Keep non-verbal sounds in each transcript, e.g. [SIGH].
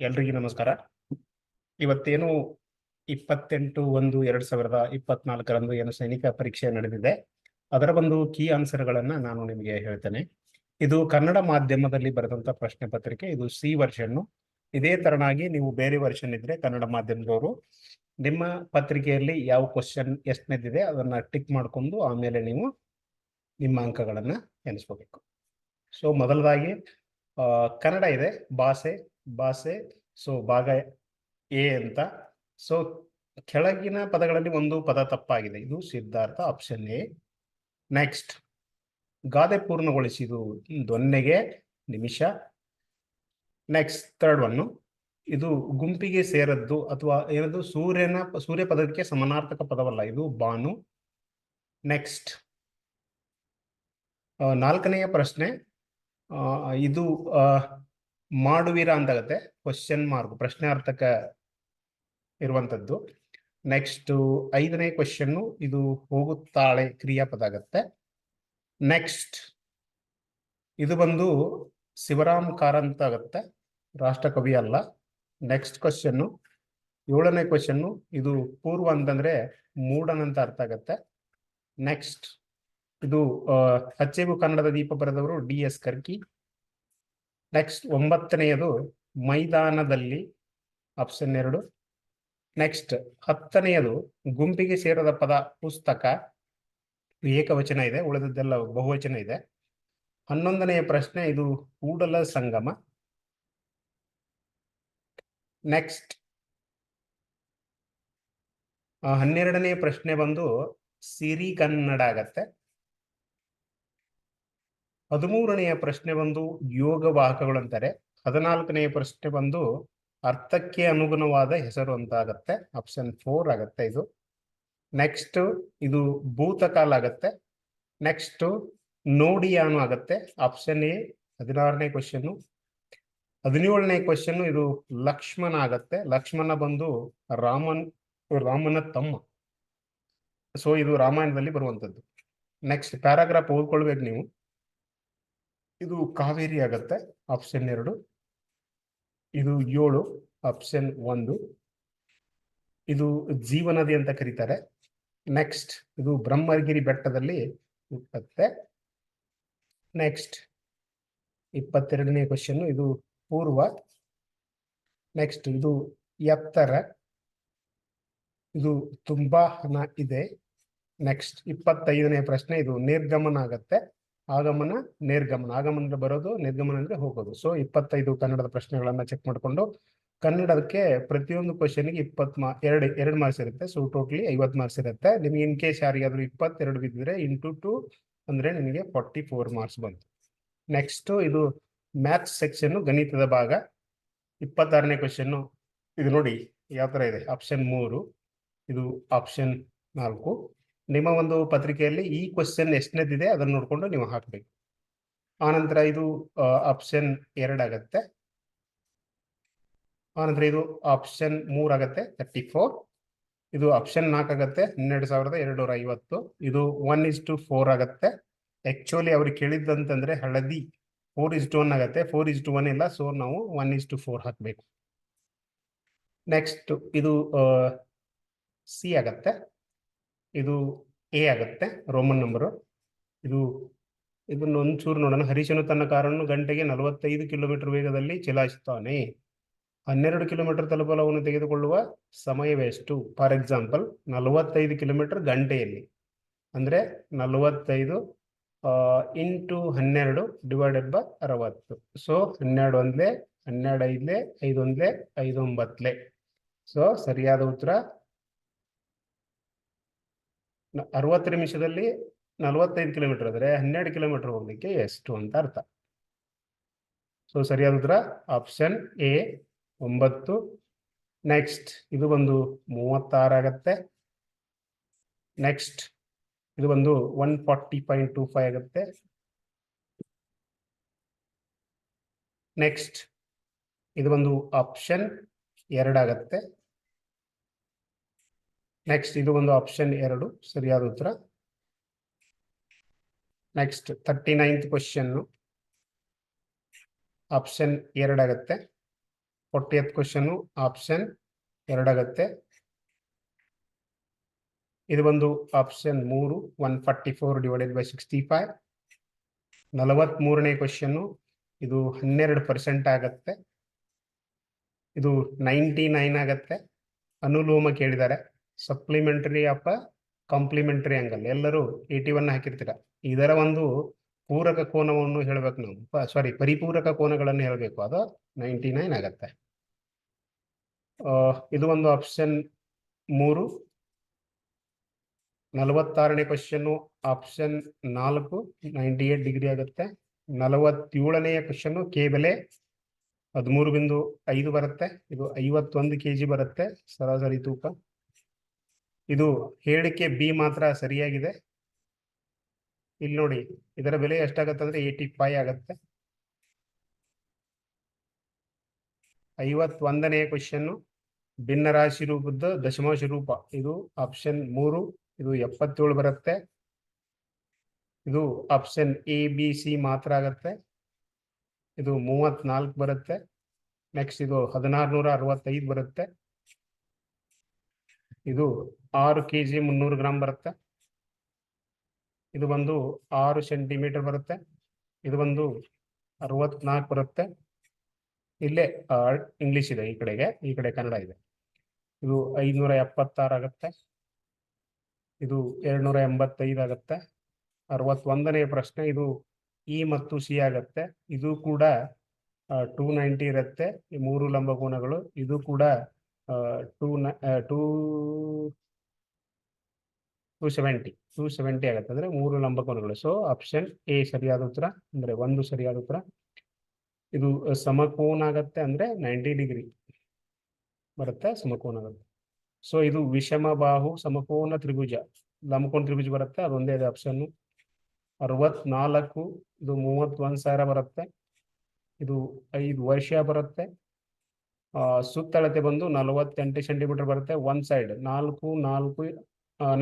ಎಲ್ರಿಗೂ ನಮಸ್ಕಾರ. ಇವತ್ತೇನು ಇಪ್ಪತ್ತೆಂಟು ಒಂದು ಎರಡ್ ಸಾವಿರದ ಇಪ್ಪತ್ನಾಲ್ಕರಂದು ಏನು ಸೈನಿಕ ಪರೀಕ್ಷೆ ನಡೆದಿದೆ. ಅದರ ಒಂದು ಕೀ ಆನ್ಸರ್ಗಳನ್ನ ನಾನು ನಿಮಗೆ ಹೇಳ್ತೇನೆ. ಇದು ಕನ್ನಡ ಮಾಧ್ಯಮದಲ್ಲಿ ಬರೆದಂತ ಪ್ರಶ್ನೆ ಪತ್ರಿಕೆ, ಇದು ಸಿ ವರ್ಷನ್ನು. ಇದೇ ತರನಾಗಿ ನೀವು ಬೇರೆ ವರ್ಷನ್ ಇದ್ರೆ ಕನ್ನಡ ಮಾಧ್ಯಮದವರು ನಿಮ್ಮ ಪತ್ರಿಕೆಯಲ್ಲಿ ಯಾವ ಕ್ವಶನ್ ಎಷ್ಟನೇದಿದೆ ಅದನ್ನ ಟಿಕ್ ಮಾಡ್ಕೊಂಡು ಆಮೇಲೆ ನೀವು ನಿಮ್ಮ ಅಂಕಗಳನ್ನ ಎನಿಸ್ಕೋಬೇಕು ಸೊ, ಮೊದಲದಾಗಿ ಕನ್ನಡ ಇದೆ, ಭಾಷೆ ಭಾಷೆ, ಸೊ ಭಾಗ ಎ ಅಂತ. ಸೊ ಕೆಳಗಿನ ಪದಗಳಲ್ಲಿ ಒಂದು ಪದ ತಪ್ಪಾಗಿದೆ. ಇದು ಸಿದ್ಧಾರ್ಥ ಆಪ್ಷನ್ ಎ. ನೆಕ್ಸ್ಟ್ ಗಾದೆ ಪೂರ್ಣಗೊಳಿಸಿದು ದೊನ್ನೆಗೆ ನಿಮಿಷ. ನೆಕ್ಸ್ಟ್ ಥರ್ಡ್ ಒನ್ನು ಇದು ಗುಂಪಿಗೆ ಸೇರದ್ದು ಅಥವಾ ಏನದು? ಸೂರ್ಯನ ಸೂರ್ಯ ಪದಕ್ಕೆ ಸಮಾನಾರ್ಥಕ ಪದವಲ್ಲ, ಇದು ಬಾನು. ನೆಕ್ಸ್ಟ್ ನಾಲ್ಕನೆಯ ಪ್ರಶ್ನೆ. ಇದು ಮಾಡುವಿರಾ ಅಂತಾಗತ್ತೆ ಕ್ವಶನ್ ಮಾರ್ಕ್ ಪ್ರಶ್ನಾರ್ಥಕ ಇರುವಂಥದ್ದು ನೆಕ್ಸ್ಟ್ ಐದನೇ ಕ್ವಶನ್ ಇದು ಹೋಗುತ್ತಾಳೆ ಕ್ರಿಯಾಪದ ಆಗತ್ತೆ ನೆಕ್ಸ್ಟ್ ಇದು ಬಂದು ಶಿವರಾಮ್ ಕಾರಂತ ಆಗತ್ತೆ, ರಾಷ್ಟ್ರಕವಿ ಅಲ್ಲ. ನೆಕ್ಸ್ಟ್ ಕ್ವಶನ್ ಏಳನೇ ಕ್ವಶನ್ ಇದು ಪೂರ್ವ ಅಂತಂದ್ರೆ ಮೂಡನಂತ ಅರ್ಥ ಆಗತ್ತೆ. ನೆಕ್ಸ್ಟ್ ಇದು ಹಚ್ಚೆಗು ಕನ್ನಡದ ದೀಪ ಬರೆದವರು ಡಿ ಎಸ್ ಕರ್ಕಿ. ನೆಕ್ಸ್ಟ್ ಒಂಬತ್ತನೆಯದು ಮೈದಾನದಲ್ಲಿ ಆಪ್ಷನ್ ಎರಡು. ನೆಕ್ಸ್ಟ್ ಹತ್ತನೆಯದು ಗುಂಪಿಗೆ ಸೇರದ ಪದ ಪುಸ್ತಕ. ಏಕವಚನ ಇದೆ, ಉಳಿದದ್ದೆಲ್ಲ ಬಹುವಚನ ಇದೆ. ಹನ್ನೊಂದನೆಯ ಪ್ರಶ್ನೆ, ಇದು ಕೂಡಲ ಸಂಗಮ. ನೆಕ್ಸ್ಟ್ ಹನ್ನೆರಡನೆಯ ಪ್ರಶ್ನೆ ಬಂದು ಸಿರಿ ಕನ್ನಡ ಆಗತ್ತೆ. ಹದಿಮೂರನೆಯ ಪ್ರಶ್ನೆ ಬಂದು ಯೋಗ ವಾಹಕಗಳು ಅಂತಾರೆ ಹದಿನಾಲ್ಕನೆಯ ಪ್ರಶ್ನೆ ಬಂದು ಅರ್ಥಕ್ಕೆ ಅನುಗುಣವಾದ ಹೆಸರು ಅಂತ ಆಗತ್ತೆ ಆಪ್ಷನ್ ಫೋರ್ ಆಗತ್ತೆ ಇದು. ನೆಕ್ಸ್ಟ್ ಇದು ಭೂತಕಾಲ ಆಗತ್ತೆ. ನೆಕ್ಸ್ಟ್ ನೋಡಿಯಾನು ಆಗತ್ತೆ. ಆಪ್ಷನ್ ಎ, ಹದಿನಾರನೇ ಕ್ವಶನ್ ಹದಿನೇಳನೇ ಕ್ವಶನ್ ಇದು ಲಕ್ಷ್ಮಣ ಆಗತ್ತೆ. ಲಕ್ಷ್ಮಣ ಬಂದು ರಾಮನ್, ರಾಮನ ತಮ್ಮ. ಸೊ ಇದು ರಾಮಾಯಣದಲ್ಲಿ ಬರುವಂತದ್ದು. ನೆಕ್ಸ್ಟ್ ಪ್ಯಾರಾಗ್ರಾಫ್ ಓದ್ಕೊಳ್ಬೇಕು ನೀವು. ಇದು ಕಾವೇರಿ ಆಗತ್ತೆ ಆಪ್ಷನ್ ಎರಡು. ಇದು ಏಳು ಆಪ್ಷನ್ ಒಂದು. ಇದು ಜೀವನದಿ ಅಂತ ಕರೀತಾರೆ. ನೆಕ್ಸ್ಟ್ ಇದು ಬ್ರಹ್ಮಗಿರಿ ಬೆಟ್ಟದಲ್ಲಿ ಹುಟ್ಟತ್ತೆ. ನೆಕ್ಸ್ಟ್ ಇಪ್ಪತ್ತೆರಡನೇ ಕ್ವಶನ್ ಇದು ಪೂರ್ವ. ನೆಕ್ಸ್ಟ್ ಇದು ಎತ್ತರ. ಇದು ತುಂಬಾ ಹಣ ಇದೆ. ನೆಕ್ಸ್ಟ್ ಇಪ್ಪತ್ತೈದನೇ ಪ್ರಶ್ನೆ, ಇದು ನಿರ್ಗಮನ ಆಗತ್ತೆ. ಆಗಮನ, ನಿರ್ಗಮನ. ಆಗಮನ ಬರೋದು ನಿರ್ಗಮನ ಅಂದ್ರೆ ಹೋಗೋದು. ಸೊ ಇಪ್ಪತ್ತೈದು ಕನ್ನಡದ ಪ್ರಶ್ನೆಗಳನ್ನ ಚೆಕ್ ಮಾಡಿಕೊಂಡು, ಕನ್ನಡಕ್ಕೆ ಪ್ರತಿಯೊಂದು ಕ್ವಶನ್ಗೆ ಇಪ್ಪತ್ ಮಾ, ಎರಡು ಎರಡು ಮಾರ್ಕ್ಸ್ ಇರುತ್ತೆ. ಸೊ ಟೋಟಲಿ ಐವತ್ತು ಮಾರ್ಕ್ಸ್ ಇರುತ್ತೆ. ನಿಮ್ಗೆ ಇನ್ ಕೇಸ್ ಯಾರಿಗಾದ್ರೂ ಇಪ್ಪತ್ತೆರಡು ಬಿದ್ದಿದ್ರೆ ಇಂಟು ಟು ಅಂದ್ರೆ ನಿಮಗೆ ಫಾರ್ಟಿ ಫೋರ್ ಮಾರ್ಕ್ಸ್ ಬಂತು. ನೆಕ್ಸ್ಟ್ ಇದು ಮ್ಯಾಥ್ಸ್ ಸೆಕ್ಷನ್ ಗಣಿತದ ಭಾಗ. ಇಪ್ಪತ್ತಾರನೇ ಕ್ವಶನ್ ಇದು ನೋಡಿ, ಯಾವ ತರ ಇದೆ? ಆಪ್ಷನ್ ಮೂರು. ಇದು ಆಪ್ಷನ್ ನಾಲ್ಕು. ನಿಮ್ಮ ಒಂದು ಪತ್ರಿಕೆಯಲ್ಲಿ ಈ ಕ್ವಶನ್ ಎಷ್ಟನೇದಿದೆ ಅದನ್ನು ನೋಡಿಕೊಂಡು ನೀವು ಹಾಕಬೇಕು. ಆನಂತರ ಇದು ಆಪ್ಷನ್ ಎರಡಾಗತ್ತೆ ಆನಂತರ ಇದು ಆಪ್ಷನ್ ಮೂರಾಗತ್ತೆ ತರ್ಟಿ ಫೋರ್ ಇದು ಆಪ್ಷನ್ ನಾಲ್ಕಾಗತ್ತೆ ಹನ್ನೆರಡು ಸಾವಿರದ ಎರಡ್ನೂರ ಐವತ್ತು. ಇದು ಒನ್ ಇಸ್ ಟು ಫೋರ್ ಆಗತ್ತೆ. ಆ್ಯಕ್ಚುಲಿ ಅವ್ರಿಗೆ ಕೇಳಿದ್ದಂತಂದ್ರೆ ಹಳದಿ. ಫೋರ್ ಇಸ್ ಟು ಒನ್ ಆಗತ್ತೆ ಫೋರ್ ಇಸ್ ಟು ಒನ್ ಇಲ್ಲ ಸೊ ನಾವು ಒನ್ ಇಸ್ ಟು ಫೋರ್ ಹಾಕಬೇಕು. ನೆಕ್ಸ್ಟ್ ಇದು ಸಿ ಆಗತ್ತೆ. ಇದು ಎ ಆಗತ್ತೆ ರೋಮನ್ ನಂಬರು ಇದು ಇದನ್ನು ಒಂಚೂರು ನೋಡೋಣ. ಹರೀಶನು ತನ್ನ ಕಾರನ್ನು ಗಂಟೆಗೆ ನಲವತ್ತೈದು ಕಿಲೋಮೀಟರ್ ವೇಗದಲ್ಲಿ ಚಲಾಯಿಸುತ್ತಾನೆ. ಹನ್ನೆರಡು ಕಿಲೋಮೀಟರ್ ತಲುಪಲವನ್ನು ತೆಗೆದುಕೊಳ್ಳುವ ಸಮಯವೆಷ್ಟು? ಫಾರ್ ಎಕ್ಸಾಂಪಲ್ ನಲವತ್ತೈದು ಕಿಲೋಮೀಟರ್ ಗಂಟೆಯಲ್ಲಿ. ಅಂದ್ರೆ ನಲವತ್ತೈದು ಇಂಟು ಹನ್ನೆರಡು ಡಿವೈಡೆಡ್ ಬೈ ಅರವತ್ತು. ಸೊ ಹನ್ನೆರಡು ಒಂದ್ಲೆ, ಹನ್ನೆರಡು ಐದ್ಲೆ, ಐದೊಂದ್ಲೆ ಒಂದ್ಲೆ ಐದು ಒಂಬತ್ಲೆ ಸೊ ಸರಿಯಾದ ಉತ್ತರ ಅರವತ್ತು ನಿಮಿಷದಲ್ಲಿ ನಲವತ್ತೈದು ಕಿಲೋಮೀಟರ್ ಆದರೆ ಹನ್ನೆರಡು ಕಿಲೋಮೀಟರ್ ಹೋಗ್ಲಿಕ್ಕೆ ಎಷ್ಟು ಅಂತ ಅರ್ಥ. ಸೊ ಸರಿಯಾದ ಉತ್ತರ ಆಪ್ಷನ್ ಎ ಒಂಬತ್ತು. ನೆಕ್ಸ್ಟ್ ಇದು ಬಂದು ಮೂವತ್ತಾರು ಆಗತ್ತೆ. ನೆಕ್ಸ್ಟ್ ಇದು ಬಂದು one forty point two five ಆಗುತ್ತೆ. ನೆಕ್ಸ್ಟ್ ಇದು ಒಂದು ಆಪ್ಷನ್ ಎರಡಾಗತ್ತೆ ನೆಕ್ಸ್ಟ್ ಇದು ಒಂದು ಆಪ್ಷನ್ ಎರಡು. ಸರಿಯಾದ ಉತ್ತರ. Next thirty ninth question option ಎರಡಾಗತ್ತೆ. Fortieth question option ಎರಡಾಗತ್ತೆ. ಇದು ಒಂದು ಆಪ್ಷನ್ ಮೂರು one forty four divided by sixty five ನಲವತ್ಮೂರನೇ question ಇದು ಹನ್ನೆರಡು ಪರ್ಸೆಂಟ್ ಆಗತ್ತೆ. ಇದು ನೈಂಟಿ ನೈನ್ ಆಗತ್ತೆ. ಅನುಲೋಮ ಕೇಳಿದ್ದಾರೆ. ಸಪ್ಲಿಮೆಂಟರಿ ಅಪ್ಪ ಕಾಂಪ್ಲಿಮೆಂಟರಿ ಆಂಗಲ್ ಎಲ್ಲರೂ ಏಟಿ ಒನ್ ಹಾಕಿರ್ತೀರ. ಇದರ ಒಂದು ಪೂರಕ ಕೋನವನ್ನು ಹೇಳ್ಬೇಕು ನಾವು. ಸಾರಿ ಪರಿಪೂರಕ ಕೋನಗಳನ್ನು ಹೇಳಬೇಕು. ಅದು ನೈಂಟಿ ನೈನ್ ಆಗತ್ತೆ ಇದು ಒಂದು ಆಪ್ಷನ್ ಮೂರು. ನಲವತ್ತಾರನೇ ಕ್ವಶನ್ ಆಪ್ಷನ್ ನಾಲ್ಕು ನೈಂಟಿ ಏಟ್ ಡಿಗ್ರಿ ಆಗುತ್ತೆ. ನಲವತ್ತೇಳನೆಯ ಕ್ವಶನ್ ಕೇಬಲೆ ಬೆಲೆ ಹದಿಮೂರು ಬಿಂದು ಐದು ಬರುತ್ತೆ. ಇದು ಐವತ್ತೊಂದು ಕೆ ಜಿ ಬರುತ್ತೆ. ಸರಾಸರಿ ತೂಕ. ಇದು ಹೇಳಿಕೆ ಬಿ ಮಾತ್ರ ಸರಿಯಾಗಿದೆ. ಇಲ್ಲಿ ನೋಡಿ, ಇದರ ಬೆಲೆ ಎಷ್ಟಾಗತ್ತೆ ಅಂದ್ರೆ ಏಯ್ಟಿ ಫೈವ್ ಆಗತ್ತೆ. ಐವತ್ತೊಂದನೆಯ ಕ್ವಶನ್ ಭಿನ್ನರಾಶಿ ರೂಪದ ದಶಮಾಂಶ ರೂಪ. ಇದು ಆಪ್ಷನ್ ಮೂರು, ಇದು ಎಪ್ಪತ್ತೇಳು ಬರುತ್ತೆ. ಇದು ಆಪ್ಷನ್ ಎ, ಬಿ, ಸಿ ಮಾತ್ರ ಆಗತ್ತೆ. ಇದು ಮೂವತ್ನಾಲ್ಕು ಬರುತ್ತೆ. ನೆಕ್ಸ್ಟ್ ಇದು ಹದಿನಾರು ನೂರ ಅರವತ್ತೈದು ಬರುತ್ತೆ. ಇದು ಆರು ಕೆ ಜಿ ಮುನ್ನೂರು ಗ್ರಾಮ್ ಬರುತ್ತೆ. ಇದು ಬಂದು ಆರು ಸೆಂಟಿಮೀಟರ್ ಬರುತ್ತೆ. ಇದು ಬಂದು ಅರವತ್ನಾಲ್ಕು ಬರುತ್ತೆ. ಇಲ್ಲೇ ಇಂಗ್ಲಿಷ್ ಇದೆ ಈ ಕಡೆಗೆ, ಈ ಕಡೆ ಕನ್ನಡ ಇದೆ. ಇದು ಐದುನೂರ ಎಪ್ಪತ್ತಾರು ಆಗುತ್ತೆ. ಇದು ಎರಡ್ನೂರ ಎಂಬತ್ತೈದು ಆಗುತ್ತೆ. ಅರವತ್ತೊಂದನೇ ಪ್ರಶ್ನೆ, ಇದು ಇ ಮತ್ತು ಸಿ ಆಗತ್ತೆ. ಇದು ಕೂಡ ಟೂ ನೈಂಟಿ ಇರುತ್ತೆ. ಈ ಮೂರು ಲಂಬಕೋನಗಳು ಇದು ಕೂಡ two two two seventy two seventy ಆಗುತ್ತೆ. ಅಂದ್ರೆ ಮೂರು ಲಂಬಕೋನಗಳು. ಸೊ ಆಪ್ಷನ್ ಎ ಸರಿಯಾದ ಉತ್ತರ, ಅಂದ್ರೆ ಒಂದು ಸರಿಯಾದ ಉತ್ತರ. ಇದು ಸಮಕೋನ ಆಗತ್ತೆ ಅಂದ್ರೆ ನೈಂಟಿ ಡಿಗ್ರಿ ಬರುತ್ತೆ, ಸಮಕೋನ ಆಗುತ್ತೆ. ಸೊ ಇದು ವಿಷಮ ಬಾಹು, ಸಮಕೋನ ತ್ರಿಭುಜ. ಲಂಬಕೋನ ತ್ರಿಭುಜ ಬರುತ್ತೆ ಅದೊಂದೇ ಇದೆ ಆಪ್ಷನ್ ಅರವತ್ನಾಲ್ಕು, ಇದು ಮೂವತ್ತೊಂದು ಸಾವಿರ ಬರುತ್ತೆ. ಇದು ಐದು ವರ್ಷ ಬರುತ್ತೆ. ಸುತ್ತಳತೆ ಬಂದು ನಲವತ್ತೆಂಟು ಸೆಂಟಿಮೀಟರ್ ಬರುತ್ತೆ. ಒನ್ ಸೈಡ್ ನಾಲ್ಕು ನಾಲ್ಕು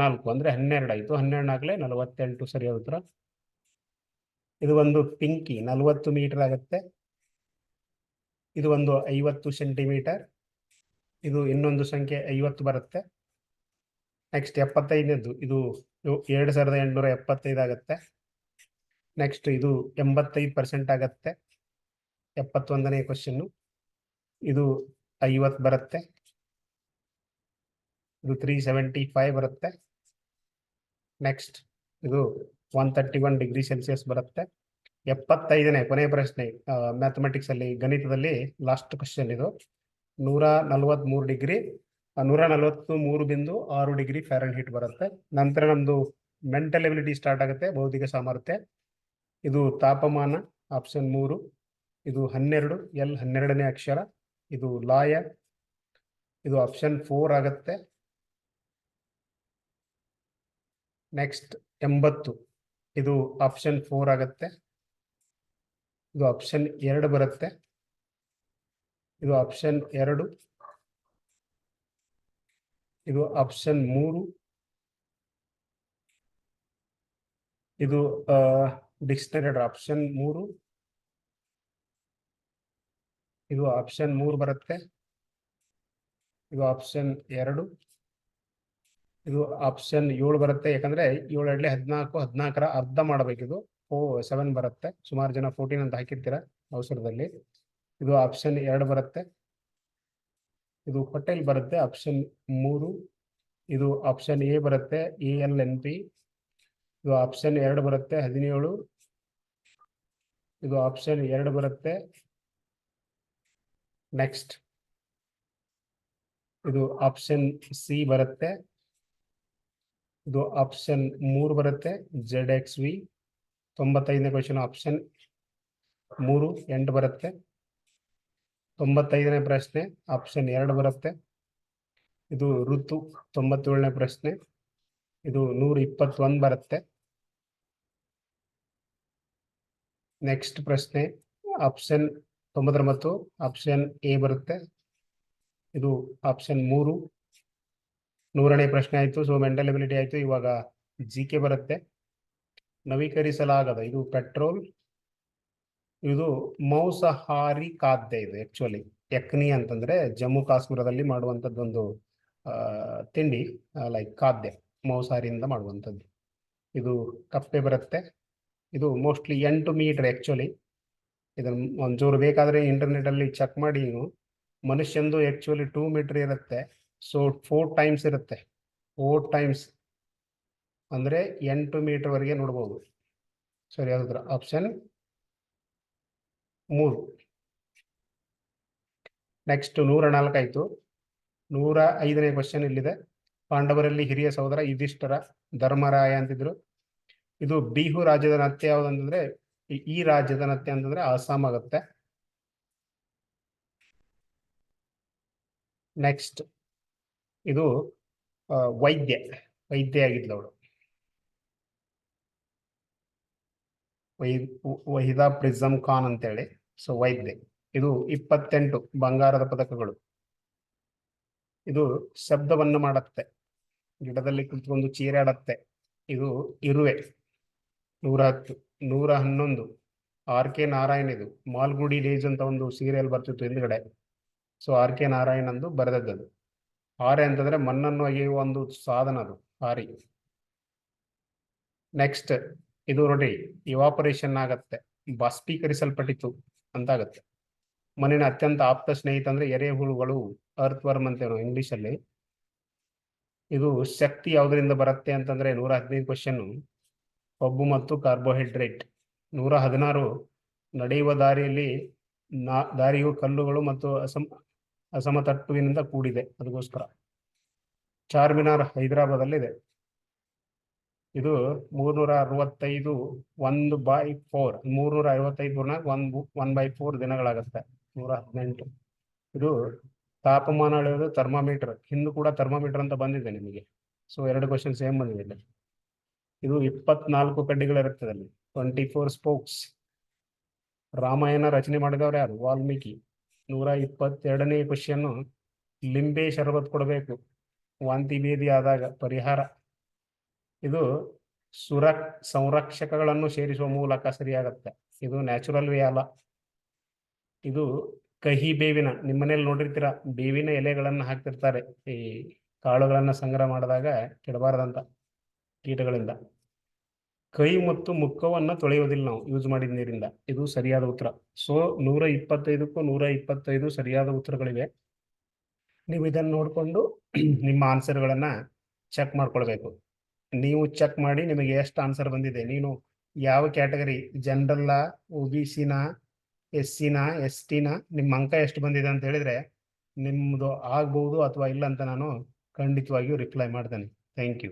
ನಾಲ್ಕು ಅಂದ್ರೆ ಹನ್ನೆರಡು ಆಯ್ತು. ಹನ್ನೆರಡು ಆಗಲೇ ನಲವತ್ತೆಂಟು ಸರಿಯಾದ ಉತ್ತರ ಇದು ಒಂದು ಪಿಂಕಿ, ನಲವತ್ತು ಮೀಟರ್ ಆಗುತ್ತೆ. ಇದು ಒಂದು ಐವತ್ತು ಸೆಂಟಿಮೀಟರ್ ಇದು ಇನ್ನೊಂದು ಸಂಖ್ಯೆ ಐವತ್ತು ಬರುತ್ತೆ. ನೆಕ್ಸ್ಟ್ ಎಪ್ಪತ್ತೈದನೇದು ಇದು ಎರಡು ಸಾವಿರದ ಎಂಟುನೂರ ಎಪ್ಪತ್ತೈದು ಆಗುತ್ತೆ. ನೆಕ್ಸ್ಟ್ ಇದು ಎಂಬತ್ತೈದು ಪರ್ಸೆಂಟ್ ಆಗತ್ತೆ. ಎಪ್ಪತ್ತೊಂದನೇ ಕ್ವಶನ್ನು ಇದು ಐವತ್ತು ಬರುತ್ತೆ. ಇದು ತ್ರೀ ಸೆವೆಂಟಿ ಫೈವ್ ಬರುತ್ತೆ. ನೆಕ್ಸ್ಟ್ ಇದು one thirty one degree Celsius ಬರುತ್ತೆ. ಎಪ್ಪತ್ತೈದನೇ ಕೊನೆಯ ಪ್ರಶ್ನೆ ಮ್ಯಾಥಮೆಟಿಕ್ಸ್ ಅಲ್ಲಿ, ಗಣಿತದಲ್ಲಿ ಲಾಸ್ಟ್ ಕ್ವಶನ್ ಇದು. ನೂರ ನಲವತ್ಮೂರು ಡಿಗ್ರಿ ನೂರ ನಲವತ್ತು ಮೂರು ಬಿಂದು ಆರು ಡಿಗ್ರಿ ಫ್ಯಾರನ್ ಹೀಟ್ ಬರುತ್ತೆ. ನಂತರ ನಮ್ದು ಮೆಂಟಲ್ ಎಬಿಲಿಟಿ ಸ್ಟಾರ್ಟ್ ಆಗುತ್ತೆ, ಬೌದ್ಧಿಕ ಸಾಮರ್ಥ್ಯ. ಇದು ತಾಪಮಾನ ಆಪ್ಷನ್ ಮೂರು. ಇದು ಹನ್ನೆರಡು ಎಲ್ ಹನ್ನೆರಡನೇ ಅಕ್ಷರ. ಇದು ಲಾಯ, ಇದು ಆಪ್ಷನ್ ಫೋರ್ ಆಗತ್ತೆ. ನೆಕ್ಸ್ಟ್ ಎಂಬತ್ತು, ಇದು ಆಪ್ಷನ್ ಫೋರ್ ಆಗತ್ತೆ. ಇದು ಆಪ್ಷನ್ ಎರಡು ಬರುತ್ತೆ. ಇದು ಆಪ್ಷನ್ ಎರಡು, ಇದು ಆಪ್ಷನ್ ಮೂರು, ಇದು ಡಿಕ್ಷನರಿ ಆಪ್ಷನ್ ಮೂರು. ಇದು ಆಪ್ಷನ್ ಮೂರು ಬರುತ್ತೆ. ಇದು ಆಪ್ಷನ್ ಎರಡು. ಇದು ಆಪ್ಷನ್ ಏಳು ಬರುತ್ತೆ. ಯಾಕಂದ್ರೆ ಏಳು ಎರಡಲೆ ಹದಿನಾಲ್ಕು, ಹದಿನಾಲ್ಕರ ಅರ್ಧ ಮಾಡಬೇಕಿದು ಓ ಸೆವೆನ್ ಬರುತ್ತೆ. ಸುಮಾರು ಜನ ಫೋರ್ಟೀನ್ ಅಂತ ಹಾಕಿರ್ತೀರ ಅವಸರದಲ್ಲಿ. ಇದು ಆಪ್ಷನ್ ಎರಡು ಬರುತ್ತೆ. ಇದು ಹೋಟೆಲ್ ಬರುತ್ತೆ. ಆಪ್ಷನ್ ಮೂರು. ಇದು ಆಪ್ಷನ್ ಎ ಬರುತ್ತೆ. A L N P. ಇದು ಆಪ್ಷನ್ ಎರಡು ಬರುತ್ತೆ. ಹದಿನೇಳು. ಇದು ಆಪ್ಷನ್ ಎರಡು ಬರುತ್ತೆ. ನೆಕ್ಸ್ಟ್ ಇದು ಆಪ್ಷನ್ ಸಿ ಬರುತ್ತೆ. ಇದು ಆಪ್ಷನ್ ಮೂರು ಬರುತ್ತೆ. ಜೆಡ್ ಎಕ್ಸ್ ವಿ ತೊಂಬತ್ತೈದನೇ ಕ್ವಶನ್ ಆಪ್ಷನ್ ಮೂರು, ಎಂಟು ಬರುತ್ತೆ. ತೊಂಬತ್ತೈದನೇ ಪ್ರಶ್ನೆ ಆಪ್ಷನ್ ಎರಡು ಬರುತ್ತೆ. ಇದು ಋತು ತೊಂಬತ್ತೇಳನೇ ಪ್ರಶ್ನೆ. ಇದು ನೂರ ಇಪ್ಪತ್ತೊಂದು ಬರುತ್ತೆ. ನೆಕ್ಸ್ಟ್ ಪ್ರಶ್ನೆ ಆಪ್ಷನ್ ತೊಂಬತ್ತೊಂಬತ್ತು ಆಪ್ಷನ್ ಎ ಬರುತ್ತೆ. ಇದು ಆಪ್ಷನ್ ಮೂರು. ನೂರನೇ ಪ್ರಶ್ನೆ ಆಯಿತು ಸೊ ಮೆಂಟಲೆಬಿಲಿಟಿ ಆಯ್ತು, ಇವಾಗ ಜಿ ಕೆ ಬರುತ್ತೆ. ನವೀಕರಿಸಲಾಗದ, ಇದು ಪೆಟ್ರೋಲ್ ಇದು ಮೌಸಹಾರಿ ಖಾದ್ಯ ಇದು ಆ್ಯಕ್ಚುಲಿ ಯಕ್ನಿ ಅಂತಂದ್ರೆ ಜಮ್ಮು ಕಾಶ್ಮೀರದಲ್ಲಿ ಮಾಡುವಂಥದ್ದೊಂದು ತಿಂಡಿ ಲೈಕ್ ಖಾದ್ಯ, ಮೌಸಹಾರಿಯಿಂದ ಮಾಡುವಂಥದ್ದು ಇದು ಕಪ್ಪೆ ಬರುತ್ತೆ. ಇದು ಮೋಸ್ಟ್ಲಿ ಎಂಟು ಮೀಟರ್ ಆಕ್ಚುಲಿ ಇದನ್ನ ಒಂಚೂರು ಬೇಕಾದ್ರೆ ಇಂಟರ್ನೆಟ್ ಅಲ್ಲಿ ಚೆಕ್ ಮಾಡಿ ನೀವು. ಮನುಷ್ಯಂದು ಆಕ್ಚುಲಿ ಟೂ ಮೀಟರ್ ಇರುತ್ತೆ. ಸೊ ಫೋರ್ ಟೈಮ್ಸ್ ಇರುತ್ತೆ. ಫೋರ್ ಟೈಮ್ಸ್ ಅಂದ್ರೆ ಎಂಟು ಮೀಟರ್ ವರೆಗೆ ನೋಡ್ಬೋದು. ಸರಿ ಯಾವ್ದ್ರ ಆಪ್ಷನ್ ಮೂರು. ನೆಕ್ಸ್ಟ್ ನೂರ ನಾಲ್ಕಾಯ್ತು ನೂರ ಐದನೇ ಕ್ವಶನ್ ಇಲ್ಲಿದೆ. ಪಾಂಡವರಲ್ಲಿ ಹಿರಿಯ ಸಹೋದರ ಯುಧಿಷ್ಠರ ಧರ್ಮರಾಯ ಅಂತಿದ್ರು. ಇದು ಬಿಹು ರಾಜ್ಯದ ನತ್ಯ ಯಾವ್ದಂತಂದ್ರೆ ಈ- ರಾಜ್ಯದ ನತ್ಯ ಅಂತಂದ್ರೆ ಅಸ್ಸಾಂ ಆಗುತ್ತೆ. ನೆಕ್ಸ್ಟ್ ಇದು ವೈದ್ಯ ವೈದ್ಯ ಆಗಿದ್ಲು ಅವಳು. ವೈ ವಹಿದಾ ಪ್ರಿಸಮ್ ಖಾನ್ ಅಂತೇಳಿ, ಸೊ ವೈದ್ಯ. ಇದು ಇಪ್ಪತ್ತೆಂಟು ಬಂಗಾರದ ಪದಕಗಳು. ಇದು ಶಬ್ದವನ್ನು ಮಾಡತ್ತೆ. ಗಿಡದಲ್ಲಿ ಕುಳಿತುಕೊಂಡು ಚೀರಾಡತ್ತೆ. ಇದು ಇರುವೆ. ನೂರ ಹತ್ತು ನೂರ ಹನ್ನೊಂದು. ಆರ್ ಕೆ ನಾರಾಯಣ ಇದು. ಮಾಲ್ಗುಡಿ ಡೇಸ್ ಅಂತ ಒಂದು ಸೀರಿಯಲ್ ಬರ್ತಿತ್ತು ಹಿಂದ್ಗಡೆ. ಸೊ ಆರ್ ಕೆ ನಾರಾಯಣ್ ಅಂದು ಬರೆದದ್ದು ಆರೆ ಅಂತಂದ್ರೆ ಮಣ್ಣನ್ನು ಅಗೆಯುವ ಒಂದು ಸಾಧನ ಅದು ಆರಿ ನೆಕ್ಸ್ಟ್ ಇದು ನೋಡಿ ಇವಾಪರೇಷನ್ ಆಗತ್ತೆ. ಬಾಷ್ಪೀಕರಿಸಲ್ಪಟ್ಟಿತು ಅಂತ ಆಗತ್ತೆ ಮಣ್ಣಿನ ಅತ್ಯಂತ ಆಪ್ತ ಸ್ನೇಹಿತ ಅಂದ್ರೆ ಎರೆಹುಳುಗಳು ಅರ್ತ್ ವರ್ಮ್ ಅಂತ ಇಂಗ್ಲಿಷ್ ಅಲ್ಲಿ. ಇದು ಶಕ್ತಿ ಯಾವುದರಿಂದ ಬರುತ್ತೆ ಅಂತಂದ್ರೆ ನೂರ ಹದಿನೈದು ಕ್ವಶನ್ ಕೊಬ್ಬು ಮತ್ತು ಕಾರ್ಬೋಹೈಡ್ರೇಟ್. ನೂರ ಹದಿನಾರು ನಡೆಯುವ ದಾರಿಯಲ್ಲಿ ನಾ, ದಾರಿಯು ಕಲ್ಲುಗಳು ಮತ್ತು ಅಸಮ, ಅಸಮತಟ್ಟುವಿನಿಂದ ಕೂಡಿದೆ. ಅದಕ್ಕೋಸ್ಕರ ಚಾರ್ಮಿನಾರ್ ಹೈದರಾಬಾದಲ್ಲಿದೆ. ಇದು ಮೂರ್ನೂರ ಅರವತ್ತೈದು, ಒಂದು ಬೈ ಫೋರ್, ಮೂರ್ನೂರ ಐವತ್ತೈದು ಒನ್ ಒನ್ ಬೈ ಫೋರ್ ದಿನಗಳಾಗತ್ತೆ, ನೂರ ಹದಿನೆಂಟು. ಇದು ತಾಪಮಾನ ಅಳೆಯೋದು ಥರ್ಮಾಮೀಟರ್, ಹಿಂದೂ ಕೂಡ ಥರ್ಮಾಮೀಟರ್ ಅಂತ ಬಂದಿದೆ ನಿಮಗೆ. ಸೊ ಎರಡು ಕ್ವಶನ್ ಸೇಮ್ ಬಂದಿದೆ ಇಲ್ಲಿ? ಇದು ಇಪ್ಪತ್ನಾಲ್ಕು ಕಡ್ಡಿಗಳಿರುತ್ತದೆ ಅಲ್ಲಿ. ಟ್ವೆಂಟಿ ಫೋರ್ ಸ್ಪೋಕ್ಸ್ ರಾಮಾಯಣ ರಚನೆ ಮಾಡಿದವರು ಯಾರು? ವಾಲ್ಮೀಕಿ. ನೂರ ಇಪ್ಪತ್ತೆರಡನೇ ಕ್ವಶನ್ ಲಿಂಬೆ ಶರಬತ್ ಕೊಡಬೇಕು. ವಾಂತಿ ಭೇದಿ ಆದಾಗ ಪರಿಹಾರ. ಇದು ಸುರ ಸಂರಕ್ಷಕಗಳನ್ನು ಸೇರಿಸುವ ಮೂಲಕ ಸರಿಯಾಗತ್ತೆ. ಇದು ನ್ಯಾಚುರಲ್ ವೇ ಅಲ್ಲ. ಇದು ಕಹಿ ಬೇವಿನ ನಿಮ್ಮ ಮನೇಲಿ ನೋಡಿರ್ತೀರ? ಬೇವಿನ ಎಲೆಗಳನ್ನ ಹಾಕ್ತಿರ್ತಾರೆ. ಈ ಕಾಳುಗಳನ್ನ ಸಂಗ್ರಹ ಮಾಡಿದಾಗ ಕೆಡಬಾರದಂತ ಕೀಟಗಳಿಂದ. ಕೈ ಮತ್ತು ಮುಖವನ್ನ ತೊಳೆಯೋದಿಲ್ಲ ನಾವು. ಯೂಸ್ ಮಾಡಿದ ನೀರಿಂದ. ಇದು ಸರಿಯಾದ ಉತ್ತರ. ಸೊ ನೂರ ಇಪ್ಪತ್ತೈದಕ್ಕೂ ನೂರ ಇಪ್ಪತ್ತೈದು ಸರಿಯಾದ ಉತ್ತರಗಳಿವೆ. ನೀವು ಇದನ್ನು ನೋಡಿಕೊಂಡು [CLEARS THROAT] ನಿಮ್ಮ ಆನ್ಸರ್ಗಳನ್ನು ಚೆಕ್ ಮಾಡ್ಕೊಳ್ಬೇಕು. ನೀವು ಚೆಕ್ ಮಾಡಿ ನಿಮಗೆ ಎಷ್ಟು ಆನ್ಸರ್ ಬಂದಿದೆ. ನೀನು ಯಾವ ಕ್ಯಾಟಗರಿ ಜನರಲ್ಲ ಒ ಬಿ ಸಿನ ಎಸ್ ಸಿನ ಎಸ್ ಟಿನ ನಿಮ್ಮ ಅಂಕ ಎಷ್ಟು ಬಂದಿದೆ ಅಂತ ಹೇಳಿದ್ರೆ ನಿಮ್ಮದು ಆಗ್ಬೋದು ಅಥವಾ ಇಲ್ಲ ಅಂತ ನಾನು ಖಂಡಿತವಾಗಿಯೂ ರಿಪ್ಲೈ ಮಾಡ್ತೇನೆ. Thank you